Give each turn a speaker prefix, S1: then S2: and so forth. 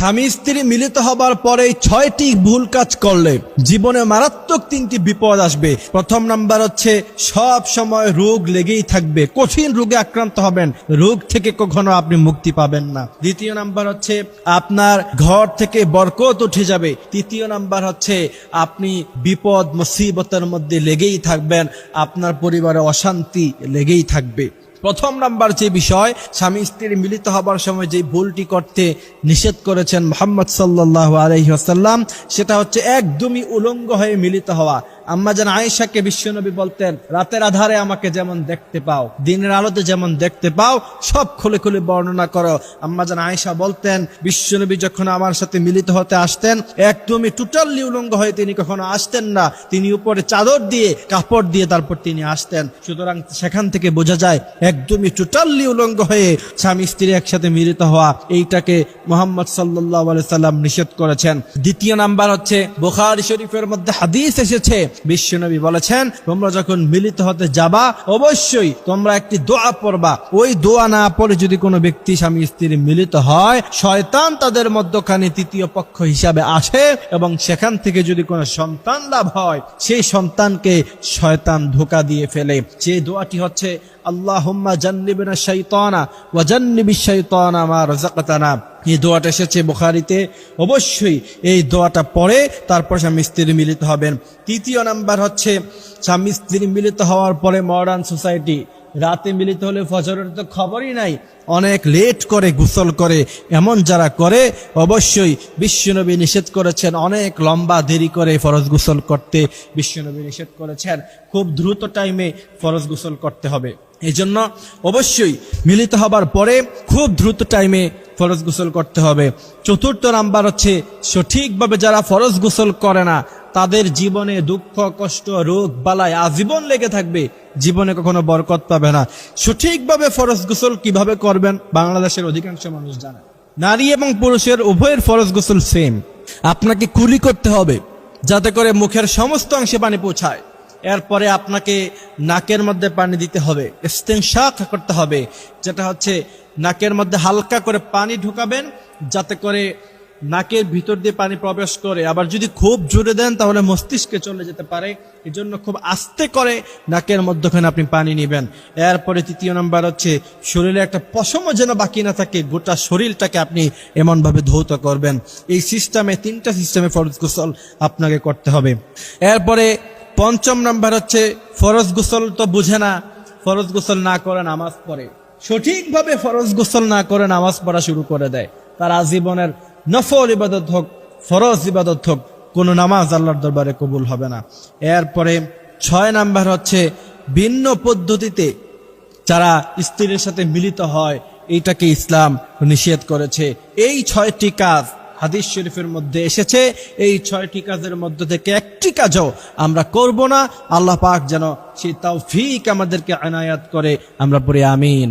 S1: স্বামী স্ত্রী মিলিত হবার পরে ছয়টি ভুল কাজ করলে জীবনে মারাত্মক তিনটি বিপদ আসবে। প্রথম নাম্বার হচ্ছে, সব সময় রোগ লেগেই থাকবে। কঠিন রোগে আক্রান্ত হবেন। রোগ থেকে কখনো আপনি মুক্তি পাবেন না। দ্বিতীয় নাম্বার হচ্ছে, আপনার ঘর থেকে বরকত উঠে যাবে। তৃতীয় নাম্বার হচ্ছে, আপনি বিপদ, মুসিবতের মধ্যে লেগেই থাকবেন। আপনার পরিবারে অশান্তি লেগেই থাকবে। প্রথম নাম্বার যে বিষয়, স্বামী স্ত্রীর মিলিত হবার সময় যে ভুলটি করতে নিষেধ করেছেন মোহাম্মদ সাল্লাহ আলহিহাসাল্লাম সেটা হচ্ছে একদমই উলঙ্গ হয়ে মিলিত হওয়া। আম্মা যেন আয়েশাকে বিশ্বনবী বলতেন, রাতের আধারে আমাকে যেমন দেখতে পাও, দিনের আলোতে যেমন দেখতে পাও, সব খুলে খুলে বর্ণনা করো। আম্মা যেন আয়েশা বলতেন, বিশ্বনবী যখন আমার সাথে মিলিত হতে আসতেন, একদমই টোটালি উলঙ্গ হয়ে তিনি কখনো আসতেন না। তিনি উপরে চাদর দিয়ে, কাপড় দিয়ে তারপর তিনি আসতেন। সুতরাং সেখান থেকে বোঝা যায়, একদমই টোটালি উলঙ্গ হয়ে স্বামী স্ত্রী একসাথে মিলিত হওয়া, এইটাকে মোহাম্মদ সাল্লাহ সাল্লাম নিষেধ করেছেন। দ্বিতীয় নাম্বার হচ্ছে, বুখারি শরীফের মধ্যে হাদিস এসেছে বিশ্বনবী বলেছেন, তোমরা যখন মিলিত হতে যাবা, অবশ্যই তোমরা একটি দোয়া পড়বা। ওই দোয়া না পড়ে যদি কোনো ব্যক্তি স্বামী স্ত্রী মিলিত হয়, শয়তান তাদের মধ্যখানে তৃতীয় পক্ষ হিসাবে আসে এবং সেখান থেকে যদি কোনো সন্তান লাভ হয়, সেই সন্তানকে শয়তান ধোকা দিয়ে ফেলে। যে দোয়াটি হচ্ছে, আল্লাহুম্মা জান্নিবিনা শাইতানা ওয়া জান্নিবি শাইতানা মা রাযাকাতানা। এই দোয়াটা এসেছে বুখারিতে। অবশ্যই এই দোয়াটা পরে তারপর স্বামী স্ত্রী মিলিত হবেন। তৃতীয় নাম্বার হচ্ছে, স্বামী স্ত্রী মিলিত হওয়ার পরে মডার্ন সোসাইটি রাতে মিলিত হলে ফজরের তো খবরই নাই। অনেক লেট করে, গোসল করে, এমন যারা করে, অবশ্যই বিশ্বনবী নিষেধ করেছেন অনেক লম্বা দেরি করে ফরজ গোসল করতে। বিশ্বনবী নিষেধ করেছেন খুব দ্রুত টাইমে ফরজ গোসল করতে হবে। এই অবশ্যই মিলিত হবার পরে খুব দ্রুত টাইমে ফরজ গোসল করতে হবে। চতুর্থ নাম্বার হচ্ছে, সঠিকভাবে যারা ফরজ গোসল করে না, তাদের জীবনে দুঃখ, কষ্ট, রোগ বালায় আজীবন লেগে থাকবে। জীবনে কখনো বরকত পাবে না। সঠিকভাবে ফরজ গোসল কীভাবে করবেন, বাংলাদেশের অধিকাংশ মানুষ জানে। নারী এবং পুরুষের উভয়ের ফরজ গোসল সেম আপনাকে কুলি করতে হবে, যাতে করে মুখের সমস্ত অংশে পানি পৌঁছায়। এরপরে আপনাকে নাকের মধ্যে পানি দিতে হবে করতে হবে, যেটা হচ্ছে নাকের মধ্যে হালকা করে পানি ঢুকাবেন, যাতে করে নাকের ভিতর দিয়ে পানি প্রবেশ করে। আবার যদি খুব জোরে দেন, তাহলে মস্তিষ্কে চলে যেতে পারে। এই জন্য খুব আস্তে করে নাকের মধ্যখানে আপনি পানি নেবেন। এরপরে তৃতীয় নাম্বার হচ্ছে, শরীরে একটা পশমও যেন বাকি না থাকে, গোটা শরীরটাকে আপনি এমনভাবে ধৌত করবেন। এই সিস্টেমে, তিনটা সিস্টেমে ফরজ গোসল আপনাকে করতে হবে। এরপরে পঞ্চম নাম্বার হচ্ছে, ফরজ গোসল তো বুঝে না, ফরজ গোসল না করে নামাজ পড়ে। সঠিকভাবে ফরজ গোসল না করে নামাজ পড়া শুরু করে দেয়। তার আজীবনের নফল ইবাদত হোক, ফরজ ইবাদত হোক, কোনো নামাজ আল্লাহর দরবারে কবুল হবে না। এরপরে ছয় নাম্বার হচ্ছে ভিন্ন পদ্ধতিতে যারা স্ত্রীর সাথে মিলিত হয়, এইটাকে ইসলাম নিষেধ করেছে। এই ছয়টি কাজ হাদিস শরীফের মধ্যে এসেছে। এই ছয়টি কাজের মধ্যে থেকে একটি কাজও আমরা করব না। আল্লাহ পাক যেন সেই ফিক আমাদেরকে আনায়াত করে। আমরা পড়ে আমিন।